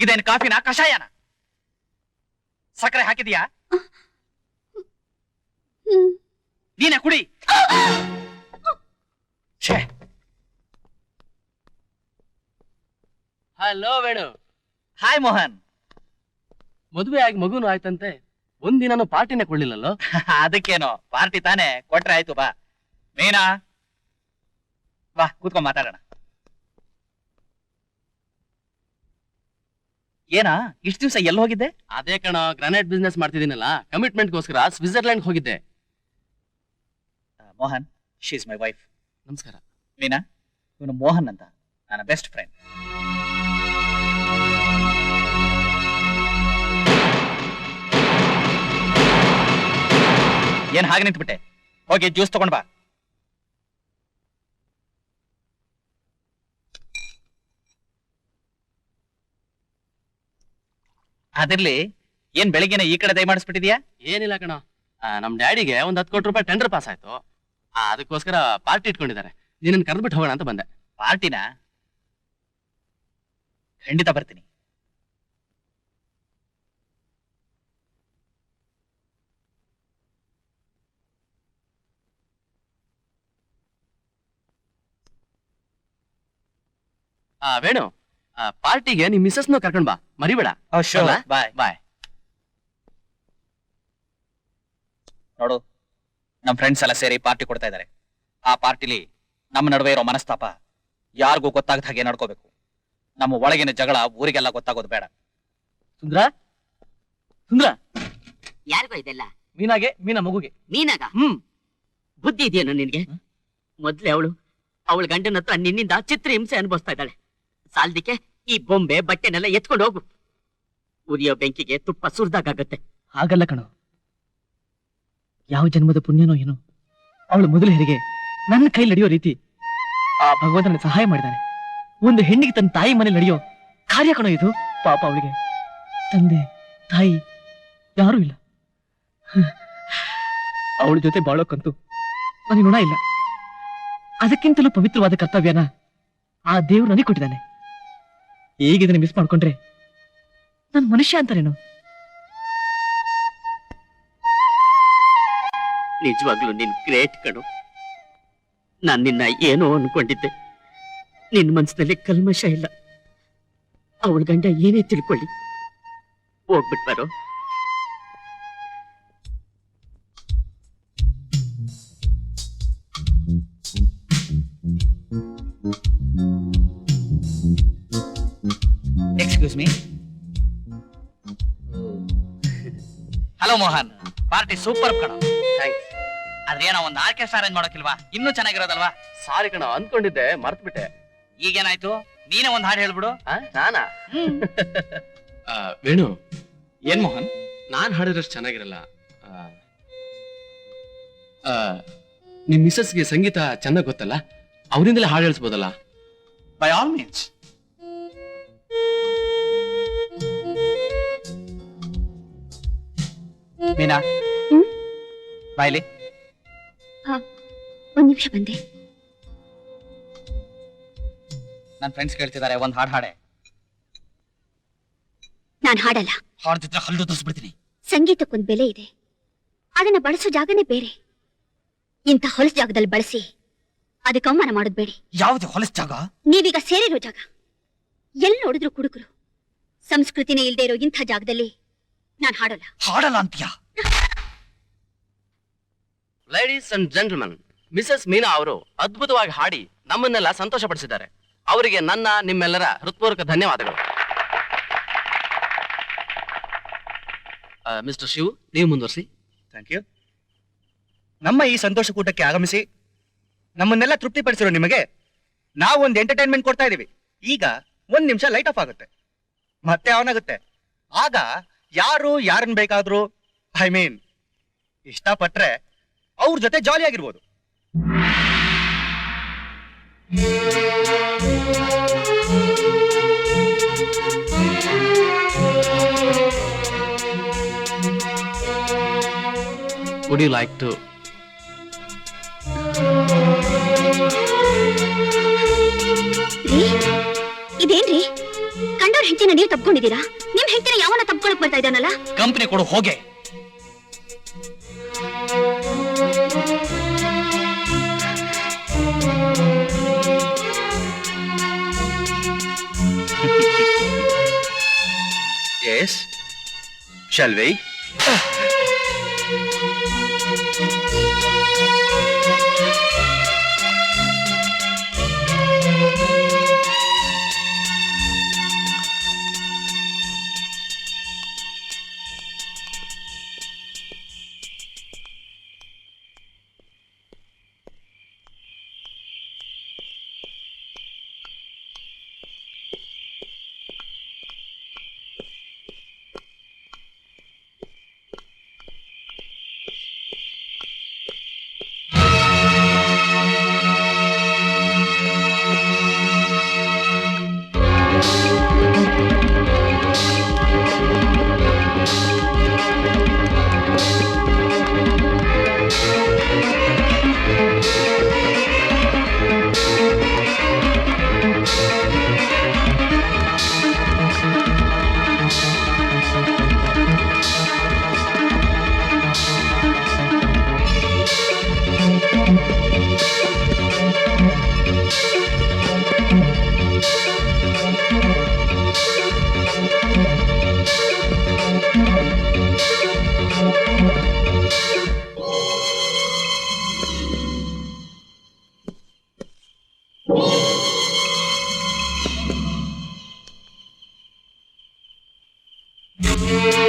ಇದೇನ್ ಕಾಫಿನ? ಕಷಾಯನ? ಸಕ್ಕರೆ ಹಾಕಿದೀಯಾ? ನೀನ ಕುಡಿ. ಹಲೋ ವೇಣು. ಹಾಯ್ ಮೋಹನ್. ಮದುವೆ ಆಗಿ ಮಗುನು ಆಯ್ತಂತೆ. ಒಂದಿನ ಪಾರ್ಟಿನೇ ಕೊಡ್ಲಿಲ್ಲಲ್ಲೋ? ಅದಕ್ಕೇನೋ. ಪಾರ್ಟಿ ತಾನೆ. ಕೊಟ್ರೆ ಆಯ್ತು ಬಾ. ಮೀನಾ. ಬಾ ಕೂತ್ಕೊಂಡ್ ಮಾತಾಡೋಣ. ಏನಾ? ಇಷ್ಟು ದಿವಸ ಎಲ್ಲಿ ಹೋಗಿದ್ದೆ? ಅದೇ ಕಣ ಗ್ರಾನೈಟ್ ಬಿಸ್ನೆಸ್ ಮಾಡ್ತಿದ್ದೀನಲ್ಲ. ಕಮಿಟ್ಮೆಂಟ್ಗೋಸ್ಕರ ಸ್ವಿಟ್ಜರ್ಲೆಂಡ್ ಹೋಗಿದ್ದೆ. Mohan Mohan she's my wife ನಮಸ್ಕಾರ. ಮೀನಾ ಇವನು ಮೋಹನ್ ಅಂತ. ನನ್ನ ಬೆಸ್ಟ್ ಫ್ರೆಂಡ್ ಏನ್ ಹಾಗೆ ನಿಂತ್ಬಿಟ್ಟೆ? ಹೋಗಿ ಜ್ಯೂಸ್ ತಗೊಂಡ್ ಬಾ. ಅದಿರ್ಲಿ ಏನ್ ಬೆಳಿಗ್ಗೆ ಈ ಕಡೆ ದಯ ಮಾಡಿಸ್ಬಿಟ್ಟಿದ್ಯಾ ಏನಿಲ್ಲ ಕಣ. ನಮ್ ಡ್ಯಾಡಿಗೆ ಒಂದ್ ಹತ್ತು ಕೋಟಿ ರೂಪಾಯಿ ಟೆಂಡರ್ ಪಾಸ್ ಆಯ್ತು. ಆ, ಅದಕ್ಕೋಸ್ಕರ ಪಾರ್ಟಿ ಇಟ್ಕೊಂಡಿದ್ದಾರೆ. ನಿನ್ನ ಕರೆದ್ಬಿಟ್ಟು ಹೋಗೋಣ ಅಂತ ಬಂದೆ. ಪಾರ್ಟಿನ? ಖಂಡಿತ ಬರ್ತೀನಿ. ಆ, ವೇಣು ಪಾರ್ಟಿಗೆ ನಿಮ್ ಮಿಸ್ಸಸ್ನು ಕರ್ಕೊಂಡ್ ಬಾ. ಮರಿಬೇಡ. ಅಲ್ಲ? ಬಾಯ್ ಬಾಯ್. ನೋಡು ನಮ್ ಫ್ರೆಂಡ್ಸ್ ಎಲ್ಲ ಸೇರಿ ಪಾರ್ಟಿ ಕೊಡ್ತಾ ಇದ್ದಾರೆ ಆ ಪಾರ್ಟಿಲಿ ನಮ್ಮ ನಡುವೆ ಇರೋ ಮನಸ್ತಾಪ ಯಾರಿಗೂ ಗೊತ್ತಾಗದ ಹಾಗೆ ನಡ್ಕೋಬೇಕು. ನಮ್ಮ ಒಳಗಿನ ಜಗಳ ಊರಿಗೆಲ್ಲ ಗೊತ್ತಾಗೋದು ಬೇಡ. ಸುಂದ್ರ? ಸುಂದ್ರ? ಯಾರಿಗೋ ಇದೆಲ್ಲ? ಮೀನಾಗೆ ಮೀನಾ ಮಗುಗೆ. ನೀನಾಗ ಹ್ಮ್. ಬುದ್ಧಿ ಇದೆಯೇನು ನಿನ್ಗೆ? ಮೊದ್ಲೇ ಅವಳು ಅವಳ ಗಂಡನ ಹತ್ರ ನಿನ್ನಿಂದ ಚಿತ್ರ ಹಿಂಸೆ ಅನುಭವಿಸ್ತಾ ಇದ್ದಾಳೆ. ಸಾಲ್ದಿಕ್ಕೆ ಈ ಬೊಂಬೆ ಬಟ್ಟೆನೆಲ್ಲ ಎತ್ಕೊಂಡು ಹೋಗು. ಉರಿಯೋ ಬೆಂಕಿಗೆ ತುಪ್ಪ ಸುರಿದಾಗತ್ತೆ ಹಾಗಲ್ಲ ಕಣೋ. ಯಾವ ಜನ್ಮದ ಪುಣ್ಯನೋ ಏನೋ. ಅವಳು ಮೊದಲ ಹೆರಿಗೆ ನನ್ನ ಕೈ ನಡೆಯೋ ರೀತಿ ಆ ಭಗವಂತನ ಸಹಾಯ ಮಾಡಿದಾನೆ. ಒಂದು ಹೆಣ್ಣಿಗೆ ತನ್ನ ತಾಯಿ ಮನೆ ನಡೆಯೋ ಕಾರ್ಯ ಕಣೋ ಇದು. ಪಾಪ ಅವಳಿಗೆ. ತಂದೆ, ತಾಯಿ, ಯಾರೂ ಇಲ್ಲ. ಅವಳ ಜೊತೆ ಬಾಳೋಕ್ಕಂತೂ ನನಗೆ ಋಣ ಇಲ್ಲ. ಅದಕ್ಕಿಂತಲೂ ಪವಿತ್ರವಾದ ಕರ್ತವ್ಯನ ಆ ದೇವ್ರು ನನಗೆ ಕೊಟ್ಟಿದ್ದಾನೆ. ಈಗ ಇದನ್ನ ಮಿಸ್ ಮಾಡ್ಕೊಂಡ್ರೆ? ನನ್ ಮನುಷ್ಯ ಅಂತಾರೇನು? ನಿಜವಾಗ್ಲೂ ನಿನ್ ಗ್ರೇಟ್ ಕಣು. ನಾನ್ ನಿನ್ನ ಏನೋ ಅನ್ಕೊಂಡಿದ್ದೆ. ನಿನ್ ಮನ್ಸಿನಲ್ಲಿ ಕಲ್ಮಶ ಇಲ್ಲ. ಅವಳ ಗಂಡ ಏನೇ ತಿಳ್ಕೊಳ್ಳಿ. ಹೋಗ್ಬಿಟ್ ಬರೋ. ಹಲೋ ಮೋಹನ್. ಪಾರ್ಟಿ ಸೂಪರ್ ಕಣ. ಥ್ಯಾಂಕ್ಸ್ ಏನೋ ಒಂದು ಆರ್ಕೆಸ್ಟ್ರಾ ಅರೇಂಜ್ ಮಾಡೋಕಿಲ್ವಾ? ಇನ್ನೂ ಚೆನ್ನಾಗಿರೋದಲ್ವಾ? ಸಾರಿ ಕಣ ಅಂದ್ಕೊಂಡಿದ್ದೆ ಮರ್ತ್ಬಿಟ್ಟೆ. ಈಗೇನಾಯ್ತು? ನೀನೇ ಒಂದ್ ಹಾಡು ಹೇಳ್ಬಿಡು. ಆ, ನಾನಾ? ಆ, ವೇಣು ಏನ್ ಮೋಹನ್? ನಾನ್ ಹಾಡಿರೋಷ್ಟು ಚೆನ್ನಾಗಿರಲ್ಲ. ಆ, ಆ, ನಿಮ್ ಮಿಸಸ್ಗೆ ಸಂಗೀತ ಚೆನ್ನಾಗ್ ಗೊತ್ತಲ್ಲ? ಅವರಿಂದಲೇ ಹಾಡು ಹೇಳ್ಸ್ಬೋದಲ್ಲ? By all means Meena? ಹ್ಮ್? ಬಾಯ್ಲಿ ಒಂದ್ ನಿಮಿಷ ಬಂದೆ. ನನ್ನ ಫ್ರೆಂಡ್ಸ್ ಕೇಳ್ತಿದ್ದಾರೆ ಒಂದ್ ಹಾಡ್ ಹಾಡೆ. ನಾನ್ ಹಾಡಲ್ಲ. ಹಾಡ್ತಿದ್ರೆ ಹಲ್ಲು ತರಿಸ್ಬಿಡ್ತೀನಿ. ಸಂಗೀತಕ್ಕೊಂದ್ ಬೆಲೆ ಇದೆ. ಅದನ್ನ ಬಳಸೋ ಜಾಗನೇ ಬೇರೆ. ಇಂಥ ಹೊಲಸ್ ಜಾಗದಲ್ಲಿ ಬಳಸಿ ಅದಕ್ಕೆ ಅವಮಾನ ಮಾಡೋದ್ ಬೇಡಿ. ಯಾವ್ದು ಹೊಲಸ್ ಜಾಗ? ನೀವೀಗ ಸೇರಿರೋ ಜಾಗ. ಎಲ್ಲಿ ನೋಡಿದ್ರು ಕುಡುಕರು? ಸಂಸ್ಕೃತಿನೇ ಇಲ್ದೇ ಇರೋ ಇಂಥ ಜಾಗದಲ್ಲಿ ನಾನ್ ಹಾಡಲ್ಲ. ಹಾಡಲ್ಲ ಅಂತೀಯ? Ladies and gentleman Mrs Meena ಅವರು ಅದ್ಭುತವಾಗಿ ಹಾಡಿ ನಮ್ಮನ್ನೆಲ್ಲ ಸಂತೋಷಪಡಿಸಿದ್ದಾರೆ. ಅವರಿಗೆ ನನ್ನ, ನಿಮ್ಮೆಲ್ಲರ ಹೃತ್ಪೂರ್ವಕ ಧನ್ಯವಾದಗಳು. ಮಿಸ್ಟರ್ ಶಿವ್, ನೀವು ಮುಂದುವರಿಸಿ. ಥ್ಯಾಂಕ್ ಯು ನಮ್ಮ ಈ ಸಂತೋಷ ಕೂಟಕ್ಕೆ ಆಗಮಿಸಿ, ನಮ್ಮನ್ನೆಲ್ಲ ತೃಪ್ತಿಪಡಿಸಿರೋ ನಿಮಗೆ ನಾವು ಒಂದು ಎಂಟರ್ಟೈನ್ಮೆಂಟ್ ಕೊಡ್ತಾ ಇದೀವಿ ಈಗ ಒಂದ್ ನಿಮಿಷ ಲೈಟ್ ಆಫ್ ಆಗುತ್ತೆ. ಮತ್ತೆ ಆನ್ ಆಗುತ್ತೆ. ಆಗ ಯಾರು, ಯಾರನ್ನ ಬೇಕಾದರೂ ಐ ಮೀನ್ ಇಷ್ಟಪಟ್ರೆ ಅವ್ರ ಜೊತೆ ಜಾಲಿ ಆಗಿರ್ಬೋದು. ವುಡ್ ಯು ಲೈಕ್ ಟು ಇದೇನ್ರಿ? ಕಂಡವ್ರ ಹೆಂಡತಿ ಹೆಂಡತಿನ ನೀವು ತಪ್ಕೊಂಡಿದ್ದೀರಾ? ನಿಮ್ ಹೆಂಡತಿನ ಯಾವನ ತಪ್ಕೊಳಕ್ ಬರ್ತಾ ಇದ್ದಾನಲ್ಲ? ಕಂಪನಿ ಕೊಡು ಹೋಗೆ. Yes? Shall we? ವಿ ಸುರಿ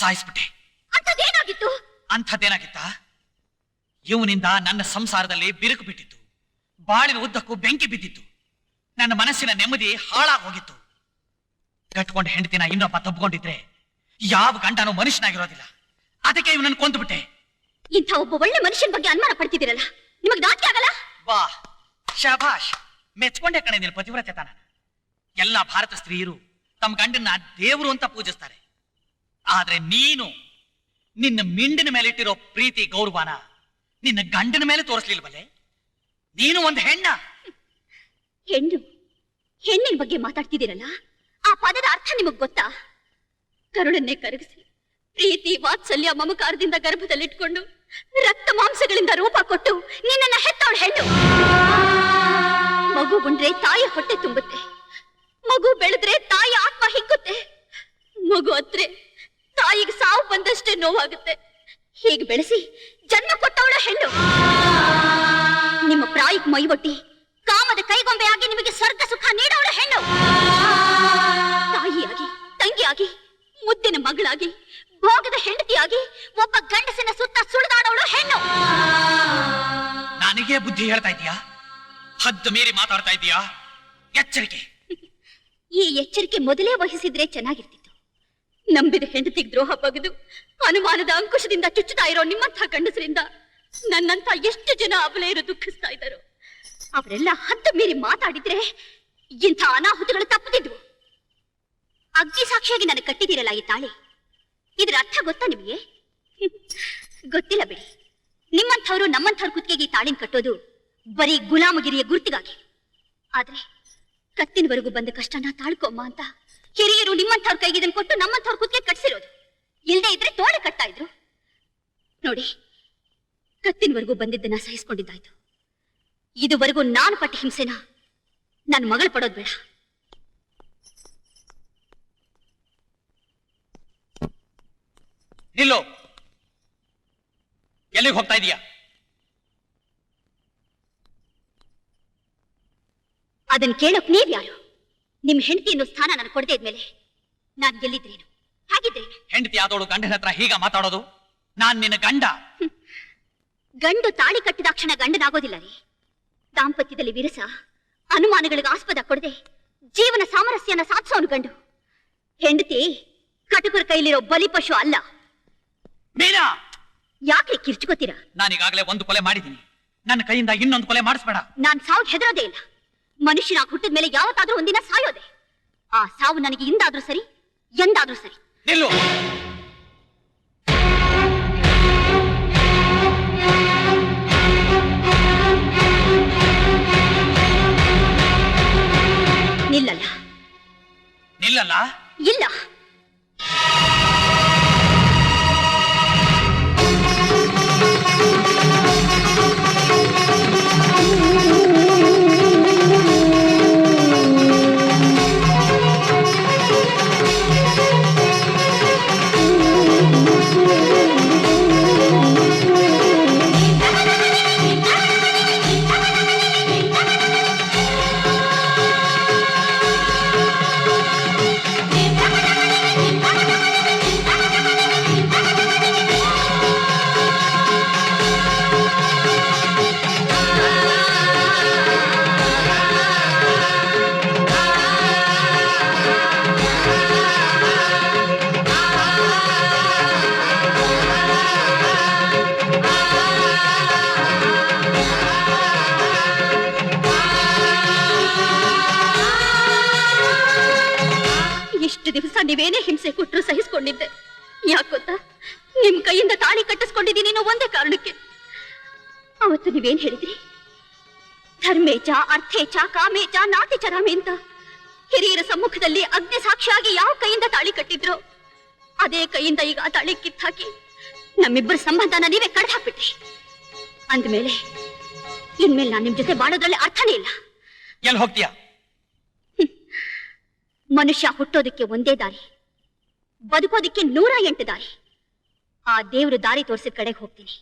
ಸಾಯಿಸ್ಬಿಟ್ಟೆ. ಅಂತದೇನಾಗಿತ್ತು ಅಂಥದ್ದೇನಾಗಿತ್ತ? ಇವನಿಂದ ನನ್ನ ಸಂಸಾರದಲ್ಲಿ ಬಿರುಕು ಬಿಟ್ಟಿತ್ತು. ಬಾಳಿನ ಉದ್ದಕ್ಕೂ ಬೆಂಕಿ ಬಿದ್ದಿತ್ತು. ನನ್ನ ಮನಸ್ಸಿನ ನೆಮ್ಮದಿ ಹಾಳಾಗಿ ಹೋಗಿತ್ತು. ಕಟ್ಕೊಂಡ ಹೆಂಡತಿನ ಇನ್ನೊಬ್ಬ ತಬ್ಕೊಂಡಿದ್ರೆ ಯಾವ ಗಂಡನೂ ಮನುಷ್ಯನಾಗಿರೋದಿಲ್ಲ. ಅದಕ್ಕೆ ಇವನನ್ನು ಕೊಂದುಬಿಟ್ಟೆ. ಇಂಥ ಒಬ್ಬ ಒಳ್ಳೆ ಮನುಷ್ಯನ ಬಗ್ಗೆ ಅನುಮಾನ ಪಡ್ತಿದ್ದೀರಲ್ಲ? ನಿಮಗೆ ನಾಚಿಕೆ ಆಗಲ್ಲ? ವಾ ಶಭಾಷ್ ಮೆಚ್ಕೊಂಡೆ ಕಣೆ ನಿನ್ನ ಪತಿವ್ರತೆ ತಾನ. ಎಲ್ಲ ಭಾರತ ಸ್ತ್ರೀಯರು ತಮ್ಮ ಗಂಡನ್ನ ದೇವರು ಅಂತ ಪೂಜಿಸ್ತಾರೆ. ಆದ್ರೆ ನೀನು ನಿನ್ನ ಮಿಂಡಿನ ಮೇಲೆ ಇಟ್ಟಿರೋ ಪ್ರೀತಿ ಗೌರವನ ನಿನ್ನ ಗಂಡನ ಮೇಲೆ ತೋರಿಸ್ಲಿಲ್ವಲ್ಲೇ ನೀನು ಒಂದು ಹೆಣ್ಣ. ಹೆಣ್ಣು, ಹೆಣ್ಣಿನ ಬಗ್ಗೆ ಮಾತಾಡ್ತಿದ್ದೀರಲ್ಲ? ಆ ಪದದ ಅರ್ಥ ನಿಮಗ್ ಗೊತ್ತಾ? ಕರುಳನ್ನೇ ಕರಗಿಸಿ, ಪ್ರೀತಿ, ವಾತ್ಸಲ್ಯ, ಮಮಕಾರದಿಂದ ಗರ್ಭದಲ್ಲಿಟ್ಕೊಂಡು ರಕ್ತ ಮಾಂಸಗಳಿಂದ ರೂಪ ಕೊಟ್ಟು ನಿನ್ನನ್ನ ಹೆತ್ತವಳ ಹೆಣ್ಣು. ಮಗು ಉಂಡ್ರೆ ತಾಯಿ ಹೊಟ್ಟೆ ತುಂಬುತ್ತೆ. ಮಗು ಬೆಳೆದ್ರೆ ತಾಯಿ ಆತ್ಮ ಹಿಗ್ಗುತ್ತೆ. ಮಗು ಅತ್ರೆ ತಾಯಿಗೆ ಸಾವು ಬಂದಷ್ಟೇ ನೋವಾಗುತ್ತೆ. ಹೀಗೆ ಬೆಳೆಸಿ ಜನ್ಮ ಕೊಟ್ಟವಳ ಹೆಣ್ಣು. ನಿಮ್ಮ ಪ್ರಾಯಕ್ ಮೈವೊಟ್ಟಿ ಕಾಮದ ಕೈಗೊಂಬೆಯಾಗಿ ನಿಮಗೆ ಸ್ವರ್ಗ ಸುಖ ನೀಡವಳ ಹೆಣ್ಣು. ತಾಯಿಯಾಗಿ ತಂಗಿಯಾಗಿ ಮುದ್ದಿನ ಮಗಳಾಗಿ ಭೋಗದ ಹೆಂಡತಿಯಾಗಿ ಒಬ್ಬ ಗಂಡಸಿನ ಸುತ್ತ ಸುಳಿದಾಡವಳು ಹೆಣ್ಣು. ನನಗೆ ಬುದ್ಧಿ ಹೇಳ್ತಾ ಇದೀಯಾ ಹದ್ದು ಮೀರಿ ಮಾತಾಡ್ತಾ ಇದೀಯಾ ಎಚ್ಚರಿಕೆ. ಈ ಎಚ್ಚರಿಕೆ ಮೊದಲೇ ವಹಿಸಿದ್ರೆ ಚೆನ್ನಾಗಿರ್ತಿತ್ತು ನಂಬಿದ ಹೆಂಡತಿಗೆ ದ್ರೋಹ ಬಗೆದು ಅನುಮಾನದ ಅಂಕುಶದಿಂದ ಚುಚ್ಚುತ್ತಾ ಇರೋ ನಿಮ್ಮಂಥ ಗಂಡಸರಿಂದ ನನ್ನಂತ ಎಷ್ಟು ಜನ ಅಬಲೆಯರು ದುಃಖಿಸ್ತಾ ಇದ್ದರು? ಅವರೆಲ್ಲ ಹತ್ತು ಮೀರಿ ಮಾತಾಡಿದ್ರೆ ಇಂಥ ಅನಾಹುತಗಳು ತಪ್ಪದಿದ್ವು. ಅಗ್ನಿ ಸಾಕ್ಷಿಯಾಗಿ ನನಗೆ ಕಟ್ಟಿದ್ದೀರಲ್ಲ ಈ ತಾಳಿ? ಇದರ ಅರ್ಥ ಗೊತ್ತಾ ನಿಮಗೆ? ಗೊತ್ತಿಲ್ಲ ಬಿಡಿ. ನಿಮ್ಮಂಥವ್ರು ನಮ್ಮಂಥವ್ರ ಕುತ್ತಿಗೆಗೆ ಈ ತಾಳಿನ ಕಟ್ಟೋದು ಬರೀ ಗುಲಾಮಗಿರಿಯ ಗುರ್ತಿಗಾಗಿ. ಆದ್ರೆ ಕತ್ತಿನವರೆಗೂ ಬಂದ ಕಷ್ಟನ ತಾಳ್ಕೊಮ್ಮ ಅಂತ ಹಿರಿಯರು ನಿಮ್ಮಂಥವ್ರ ಕೈಗೆ ಇದನ್ನ ಕೊಟ್ಟು ನಮ್ಮಂಥವ್ರ ಕುತ್ತಿಗೆ ಕಟ್ಸಿರೋದು. ಇಲ್ಲದೆ ಇದ್ರೆ ತೋಳ ಕಟ್ತಾ ಇದ್ರು. ನೋಡಿ ಕತ್ತಿನವರೆಗೂ ಬಂದಿದ್ದನ್ನ ಸಹಿಸ್ಕೊಂಡಿದ್ದಾಯ್ತು. ಇದುವರೆಗೂ ನಾನು ಪಟ್ಟ ಹಿಂಸೆನ ನನ್ನ ಮಗಳು ಪಡೋದ್ ಬೇಡ. ನಿಲ್ಲೋ. ಎಲ್ಲಿಗೆ ಹೋಗ್ತಾ ಇದೀಯಾ? ಅದನ್ನ ಕೇಳಕ್ ನೀವ್ ಯಾರು ನಿಮ್ ಹೆಂಡತಿ ಅನ್ನೋ ಸ್ಥಾನ ನಾನು ಕೊಡದೇ ಇದ್ಮೇಲೆ ನಾನ್ ಗೆಲ್ಲಿದ್ರೇನು ಹಾಗಿದ್ರೆ ಹೆಂಡತಿ ಆದೋಳು ಗಂಡನ ಹತ್ರ ಹೀಗ ಮಾತಾಡೋದು? ನಾನ್ ನಿನ್ನ ಗಂಡ. ಗಂಡು ತಾಳಿ ಕಟ್ಟಿದಾಕ್ಷಣ ಗಂಡನಾಗೋದಿಲ್ಲ ರೀ. ದಾಂಪತ್ಯದಲ್ಲಿ ವಿರಸ ಅನುಮಾನಗಳಿಗೆ ಆಸ್ಪದ ಕೊಡದೆ ಜೀವನ ಸಾಮರಸ್ಯನ ಸಾಧಿಸೋನು ಗಂಡು. ಹೆಂಡತಿ ಕಟುಕರ ಕೈಲಿರೋ ಬಲಿಪಶು ಅಲ್ಲ. ಮೀನಾ! ಯಾಕೆ ಕಿರ್ಚ್ಕೋತೀರಾ? ನಾನೀಗಾಗಲೇ ಒಂದು ಕೊಲೆ ಮಾಡಿದ್ದೀನಿ. ನನ್ನ ಕೈಯಿಂದ ಇನ್ನೊಂದು ಕೊಲೆ ಮಾಡಿಸ್ಬೇಡ. ನಾನ್ ಸಾವು ಹೆದರೋದೇ ಇಲ್ಲ. ಮನುಷ್ಯನಾಗಿ ಹುಟ್ಟಿದ ಮೇಲೆ ಯಾವತ್ತಾದ್ರೂ ಒಂದಿನ ಸಾಯೋದೆ. ಆ ಸಾವು ನನಗೆ ಇಂದಾದ್ರೂ ಸರಿ ಎಂದಾದ್ರೂ ಸರಿ. ನಿಲ್ಲು. ನಿಲ್ಲಲ್ಲ. ನಿಲ್ಲಲ್ಲ? ಇಲ್ಲ. ನೀವೇನ್ ಹೇಳಿದ್ರಿ? ಧರ್ಮೇಚ ಅರ್ಥೇಚ ಕಾಮೇಚ ನಾತಿ ಚರಾಮೆ ಅಂತ. ಹಿರಿಯರ ಸಮ್ಮುಖದಲ್ಲಿ ಅಗ್ನಿ ಸಾಕ್ಷಿಯಾಗಿ ಯಾವ ಕೈಯಿಂದ ತಾಳಿ ಕಟ್ಟಿದ್ರು? ಅದೇ ಕೈಯಿಂದ ಈಗ ತಾಳಿ ಕಿತ್ತಾಕಿ ನಮ್ಮಿಬ್ಬರ ಸಂಬಂಧನ ನೀವೇ ಕಡೆ ಹಾಕ್ಬಿಟ್ರಿ ಅಂದ್ಮೇಲೆ ಇನ್ಮೇಲೆ ನಾನು ನಿಮ್ ಜೊತೆ ಬಾಳೋದ್ರಲ್ಲಿ ಅರ್ಥನೇ ಇಲ್ಲ. ಎಲ್ಲಿ ಹೋಗ್ತೀಯಾ? ಮನುಷ್ಯ ಹುಟ್ಟೋದಕ್ಕೆ ಒಂದೇ ದಾರಿ ಬದುಕೋದಕ್ಕೆ ನೂರ ಎಂಟು ದಾರಿ. ಆ ದೇವ್ರ ದಾರಿ ತೋರಿಸಿದ ಕಡೆಗೆ ಹೋಗ್ತೀನಿ.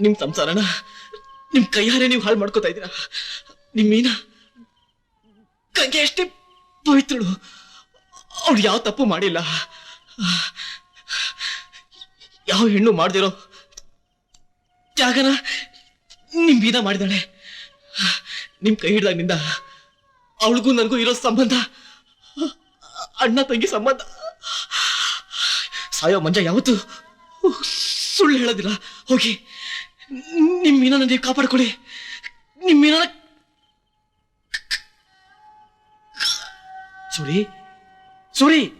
ನಿಮ್ ಸಂಸಾರನ ನಿಮ್ ಕೈಯಾರೆ ನೀವು ಹಾಳು ಮಾಡ್ಕೋತಾ ಇದ್ದೀರಾ? ನಿಮ್ ಮೀನ? ಗಂಗೆ ಅಷ್ಟೇ ಪವಿತ್ರಳು ಅವಳು ಯಾವ ತಪ್ಪು ಮಾಡಿಲ್ಲ. ಯಾವ ಹೆಣ್ಣು ಮಾಡ್ದಿರೋ ಜಾಗನ ನಿಮ್ ಮೀನ ಮಾಡಿದಾಳೆ ನಿಮ್ ಕೈ ಹಿಡ್ದಾಗಿನಿಂದ ಅವಳಿಗೂ ನನಗೂ ಇರೋ ಸಂಬಂಧ, ಅಣ್ಣ ತಂಗಿ ಸಂಬಂಧ. ಸಾಯೋ ಮಂಜ ಯಾವತ್ತು ಸುಳ್ಳು ಹೇಳೋದಿಲ್ಲ. ಹೋಗಿ. ನಿಮ್ ಮೀನನ್ನ ನೀವು ಕಾಪಾಡ್ಕೊಳ್ಳಿ. ನಿಮ್ಮ ಮೀನನ್ನ ಸುರಿ. ಸೂರಿ.